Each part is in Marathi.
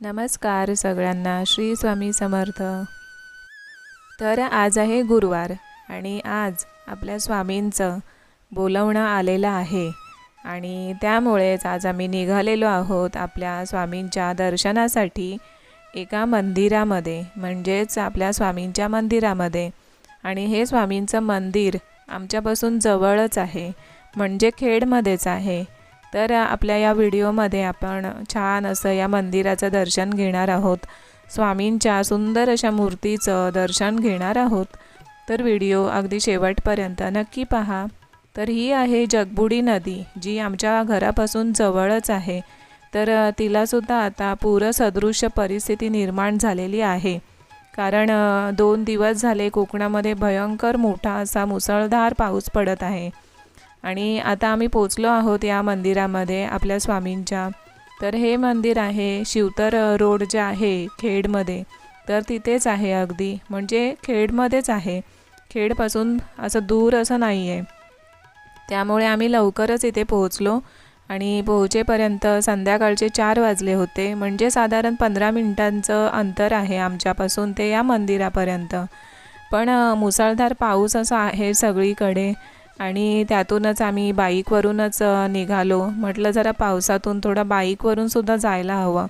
नमस्कार सगळ्यांना श्री स्वामी समर्थ. तर आज आहे गुरुवार आणि आज आपल्या स्वामींचं बोलवणं आलेलं आहे आणि त्यामुळेच आज आम्ही निघालेलो आहोत आपल्या स्वामींच्या दर्शनासाठी एका मंदिरामध्ये म्हणजेच आपल्या स्वामींच्या मंदिरामध्ये. आणि हे स्वामींचं मंदिर आमच्यापासून जवळच आहे म्हणजे खेडमध्येच आहे. तर आपल्या या व्हिडिओमध्ये आपण छान असं या मंदिराचं दर्शन घेणार आहोत. स्वामींच्या सुंदर अशा मूर्तीचं दर्शन घेणार आहोत. तर व्हिडिओ अगदी शेवटपर्यंत नक्की पहा. तर ही आहे जगबुडी नदी जी आमच्या घरापासून जवळच आहे. तर तिलासुद्धा आता पूरसदृश्य परिस्थिती निर्माण झालेली आहे. कारण दोन दिवस झाले कोकणामध्ये भयंकर मोठा असा मुसळधार पाऊस पडत आहे. आणि आता आम्ही पोचलो आहोत या मंदिरामध्ये आपल्या स्वामींच्या. तर हे मंदिर आहे शिवतर रोड जे आहे खेडमध्ये. तर तिथेच आहे अगदी. म्हणजे खेडमध्येच आहे. खेडपासून असं दूर असं नाही आहे त्यामुळे आम्ही लवकरच इथे पोहोचलो आणि पोहोचेपर्यंत संध्याकाळचे चार वाजले होते. म्हणजे साधारण पंधरा मिनिटांचं अंतर आहे आमच्यापासून ते या मंदिरापर्यंत. पण मुसळधार पाऊस असा आहे सगळीकडे. आणि त्यातूनच आम्ही बाईकवरूनच निघालो. म्हटलं जरा पावसातून थोडा बाईकवरून सुद्धा जायला हवं.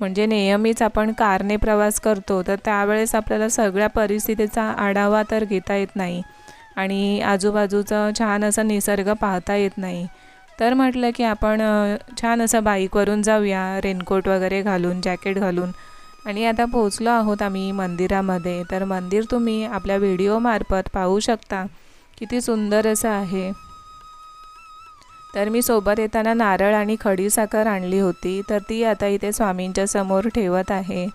म्हणजे नेहमीच आपण कारने प्रवास करतो तर त्यावेळेस आपल्याला सगळ्या परिस्थितीचा आढावा तर घेता येत नाही. आणि आजूबाजूचं छान असं निसर्ग पाहता येत नाही. तर म्हटलं की आपण छान असं बाईकवरून जाऊया रेनकोट वगैरे घालून जॅकेट घालून. आणि आता पोचलो आहोत आम्ही मंदिरामध्ये. तर मंदिर तुम्ही आपल्या व्हिडिओमार्फत पाहू शकता. किती सुंदर असं आहे. तर मी सोबत येताना नारळ आणि खडीसाखर आणली होती तर ती आता इथे स्वामींच्या समोर ठेवत आहे.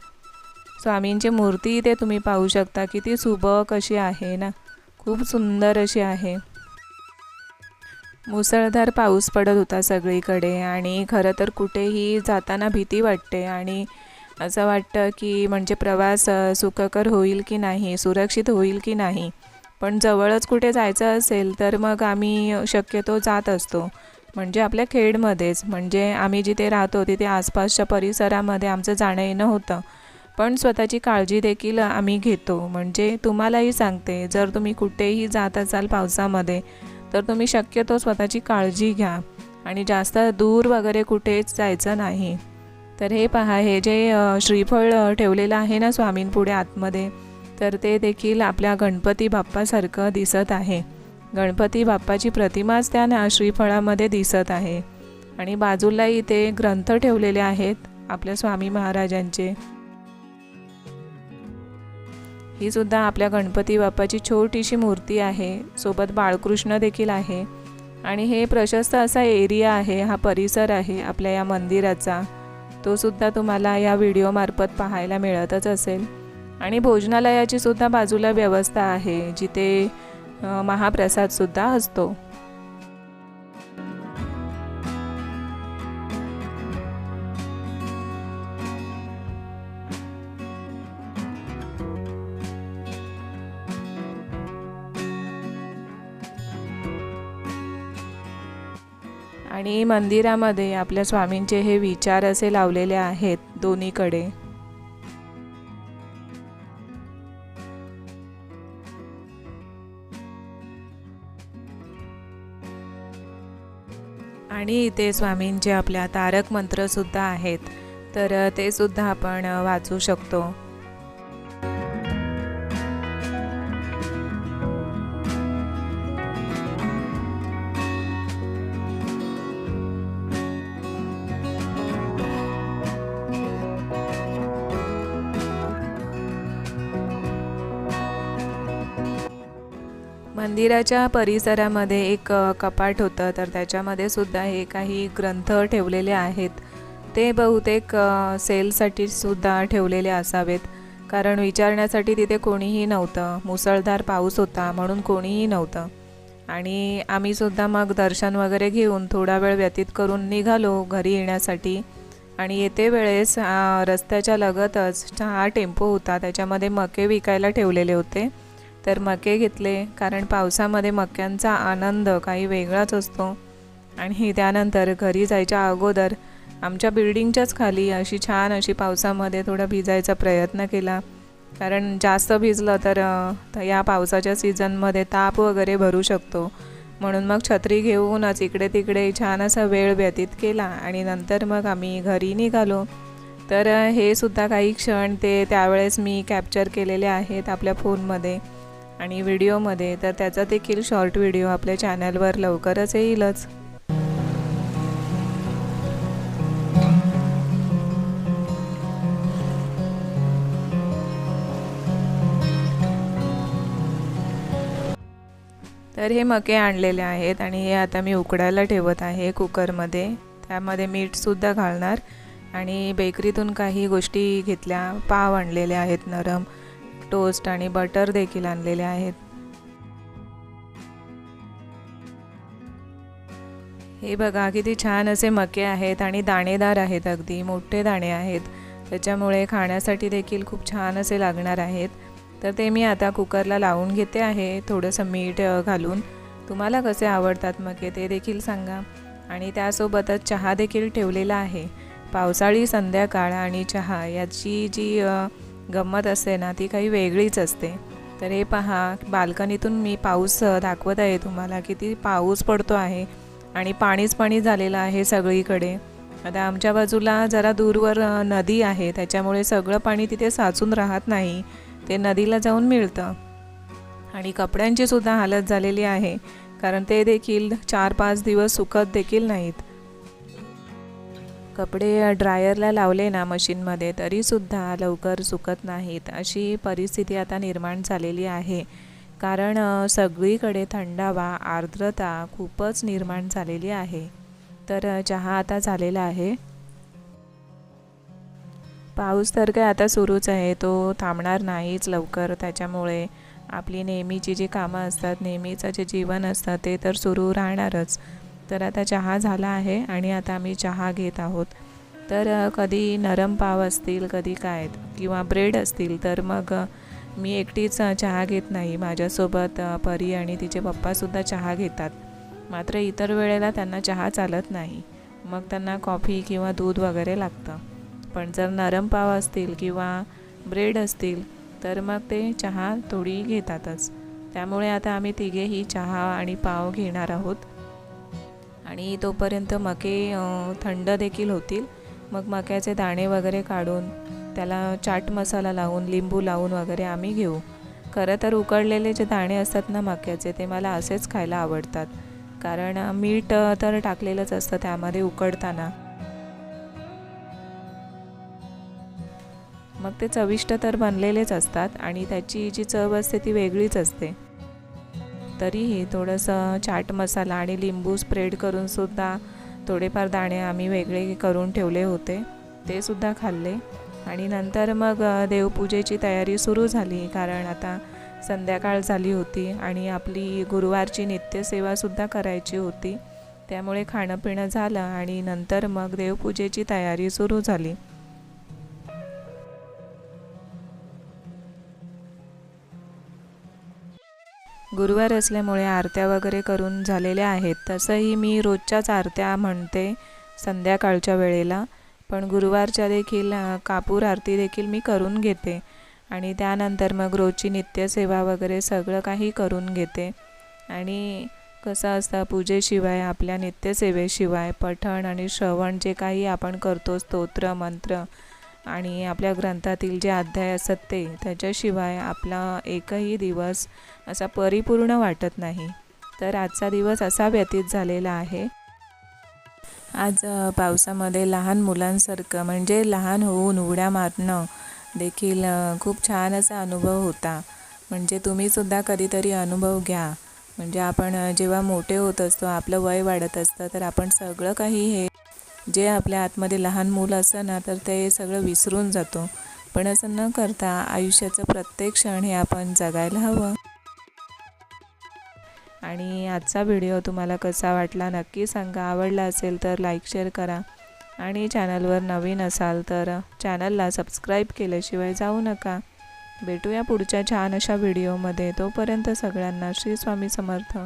स्वामींची मूर्ती इथे तुम्ही पाहू शकता किती सुबक अशी आहे ना. खूप सुंदर अशी आहे. मुसळधार पाऊस पडत होता सगळीकडे आणि खरं तर कुठेही जाताना भीती वाटते आणि असं वाटतं की म्हणजे प्रवास सुखकर होईल की नाही सुरक्षित होईल की नाही. पण जवळच कुठे जायचं असेल तर मग आम्ही शक्यतो जात असतो. म्हणजे आपल्या खेडमध्येच. म्हणजे आम्ही जिथे राहतो तिथे आसपासच्या परिसरामध्ये आमचं जाणं येणं होतं. पण स्वतःची काळजी देखील आम्ही घेतो. म्हणजे तुम्हालाही सांगते जर तुम्ही कुठेही जात असाल पावसामध्ये तर तुम्ही शक्यतो स्वतःची काळजी घ्या. आणि जास्त दूर वगैरे कुठेच जायचं नाही. तर हे पहा हे जे श्रीफळ ठेवलेलं आहे ना स्वामींपुढे आतमध्ये तर ते देखील आपल्या गणपती बाप्पासारखं दिसत आहे. गणपती बाप्पाची प्रतिमाच त्या ना श्रीफळामध्ये दिसत आहे. आणि बाजूलाही ते ग्रंथ ठेवलेले आहेत आपल्या स्वामी महाराजांचे. ही सुद्धा आपल्या गणपती बाप्पाची छोटीशी मूर्ती आहे. सोबत बाळकृष्ण देखील आहे. आणि हे प्रशस्त असा एरिया आहे हा परिसर आहे आपल्या या मंदिराचा. तो सुद्धा तुम्हाला या व्हिडिओमार्फत पाहायला मिळतच असेल. आणि भोजनालयाची सुद्धा बाजूला व्यवस्था आहे जिथे महाप्रसादसुद्धा असतो. आणि मंदिरामध्ये आपल्या स्वामींचे हे विचार असे लावलेले आहेत दोन्हीकडे. आणि इथे स्वामींचे आपल्या तारक मंत्रसुद्धा आहेत. तर ते सुद्धा आपण वाचू शकतो. मंदिराच्या परिसरामध्ये एक कपाट होतं. तर त्याच्यामध्ये सुद्धा हे काही ग्रंथ ठेवलेले आहेत. ते बहुतेक सेलसाठी सुद्धा ठेवलेले असावेत. कारण विचारण्यासाठी तिथे कोणीही नव्हतं. मुसळधार पाऊस होता म्हणून कोणीही नव्हतं. आणि आम्ही सुद्धा मग दर्शन वगैरे घेऊन थोडा वेळ व्यतीत करून निघालो घरी येण्यासाठी. आणि येते वेळेस रस्त्याच्या लगतच हा टेम्पो होता. त्याच्यामध्ये मके विकायला ठेवलेले होते. तर मके घेतले कारण पावसामध्ये मक्यांचा आनंद काही वेगळाच असतो. आणि त्यानंतर घरी जायच्या अगोदर आमच्या बिल्डिंगच्याच खाली अशी छान अशी पावसामध्ये थोडा भिजायचा प्रयत्न केला. कारण जास्त भिजलं तर या पावसाच्या सीझनमध्ये ताप वगैरे भरू शकतो. म्हणून मग छत्री घेऊनच इकडे तिकडे छान असा वेळ व्यतीत केला आणि नंतर मग आम्ही घरी निघालो. तर हे सुद्धा काही क्षण ते त्यावेळेस मी कॅप्चर केलेले आहेत आपल्या फोनमध्ये. आणि व्हिडिओमध्ये तर त्याचा देखील शॉर्ट व्हिडिओ आपल्या चॅनलवर लवकरच येईलच. तर हे मके आणलेले आहेत आणि हे आता मी उकडायला ठेवत आहे कुकरमध्ये. त्यामध्ये मीठसुद्धा घालणार आणि बेकरीतून काही गोष्टी घेतल्या पाव आणलेले आहेत नरम. टोस्ट आणि बटर देखील आणलेले आहेत. हे बघा किती छान असे मके आहेत आणि दाणेदार आहेत अगदी मोठे दाणे आहेत. त्याच्यामुळे खाण्यासाठी देखील खूप छान असे लागणार आहेत. तर ते मी आता कुकरला लावून घेते आहे थोडंसं मीठ घालून. तुम्हाला कसे आवडतात मके ते देखील सांगा. आणि त्यासोबतच चहा देखील ठेवलेला आहे. पावसाळी संध्याकाळ आणि चहा याची जी गंमत असते ना ती काही वेगळीच असते. तर हे पहा बाल्कनीतून मी पाऊस दाखवत आहे तुम्हाला किती पाऊस पडतो आहे आणि पाणीच पाणी झालेलं आहे सगळीकडे. आता आमच्या बाजूला जरा दूरवर नदी आहे त्याच्यामुळे सगळं पाणी तिथे साचून राहत नाही. ते नदीला जाऊन मिळतं. आणि कपड्यांची सुद्धा हालत झालेली आहे. कारण ते देखील चार पाच दिवस सुकत देखील नाहीत. कपडे ड्रायरला लावले ना मशीनमध्ये तरीसुद्धा लवकर सुकत नाहीत. अशी परिस्थिती आता निर्माण झालेली आहे. कारण सगळीकडे थंडावा आर्द्रता खूपच निर्माण झालेली आहे. तर चहा आता झालेला आहे. पाऊस तर काय आता सुरूच आहे. तो थांबणार नाहीच लवकर. त्याच्यामुळे आपली नेहमीची जी कामं असतात नेहमीचं जे जीवन असतं ते तर सुरू राहणारच. तर आता चहा झाला आहे आणि आता आम्ही चहा घेत आहोत. तर कधी नरम पाव असतील कधी काय किंवा ब्रेड असतील तर मग मी एकटीच चहा घेत नाही. माझ्यासोबत परी आणि तिचे पप्पासुद्धा चहा घेतात. मात्र इतर वेळेला त्यांना चहा चालत नाही. मग त्यांना कॉफी किंवा दूध वगैरे लागतं. पण जर नरम पाव असतील किंवा ब्रेड असतील तर मग ते चहा थोडी घेतातच. त्यामुळे आता आम्ही तिघेही चहा आणि पाव घेणार आहोत. आणि तोपर्यंत मके थंड देखील होतील. मग मक्याचे दाणे वगैरे काढून त्याला चाट मसाला लावून लिंबू लावून वगैरे आम्ही घेऊ. खरं तर उकडलेले जे दाणे असतात ना मक्याचे ते मला असेच खायला आवडतात. कारण मीठ तर टाकलेलंच असतं त्यामध्ये उकडताना. मग ते चविष्ट तर बनलेलेच असतात आणि त्याची जी चव असते ती वेगळीच असते. तरीही थोडंसं चाट मसाला आणि लिंबू स्प्रेड करूनसुद्धा थोडेफार दाणे आम्ही वेगळे करून ठेवले होते. ते सुद्धा खाल्ले. आणि नंतर मग देवपूजेची तयारी सुरू झाली. कारण आता संध्याकाळ झाली होती आणि आपली गुरुवारची नित्यसेवासुद्धा करायची होती. त्यामुळे खाणं पिणं झालं आणि नंतर मग देवपूजेची तयारी सुरू झाली. गुरुवार असल्यामुळे आरत्या वगैरे करून झालेल्या आहेत. तसंही मी रोजच्याच आरत्या म्हणते संध्याकाळच्या वेळेला. पण गुरुवारच्या देखील कापूर आरती देखील मी करून घेते. आणि त्यानंतर मग रोजची नित्यसेवा वगैरे सगळं काही करून घेते. आणि कसं असतं पूजेशिवाय आपल्या नित्यसेवेशिवाय पठण आणि श्रवण जे काही आपण करतो स्तोत्र मंत्र आणि आपल्या ग्रंथातील जे अध्याय असतात ते त्याच्याशिवाय आपला एकही दिवस असा परिपूर्ण वाटत नाही. तर आजचा दिवस असा व्यतीत झालेला आहे. आज पावसामध्ये लहान मुलांसारखं म्हणजे लहान होऊन उड्या मारणं देखील खूप छान असा अनुभव होता. म्हणजे तुम्हीसुद्धा कधीतरी अनुभव घ्या. म्हणजे आपण जेव्हा मोठे होत असतो आपलं वय वाढत असतं तर आपण सगळं काही हे जे आपल्या आतमध्ये लहान मूल असतं ना तर ते सगळं विसरून जातो. पण असं न करता आयुष्याचं प्रत्येक क्षण हे आपण जगायला हवं. आणि आजचा व्हिडिओ तुम्हाला कसा वाटला नक्की सांगा. आवडला असेल तर लाईक शेअर करा. आणि चॅनलवर नवीन असाल तर चॅनलला सबस्क्राईब केल्याशिवाय जाऊ नका. भेटूया पुढच्या छान अशा व्हिडिओमध्ये. तोपर्यंत सगळ्यांना श्री स्वामी समर्थ.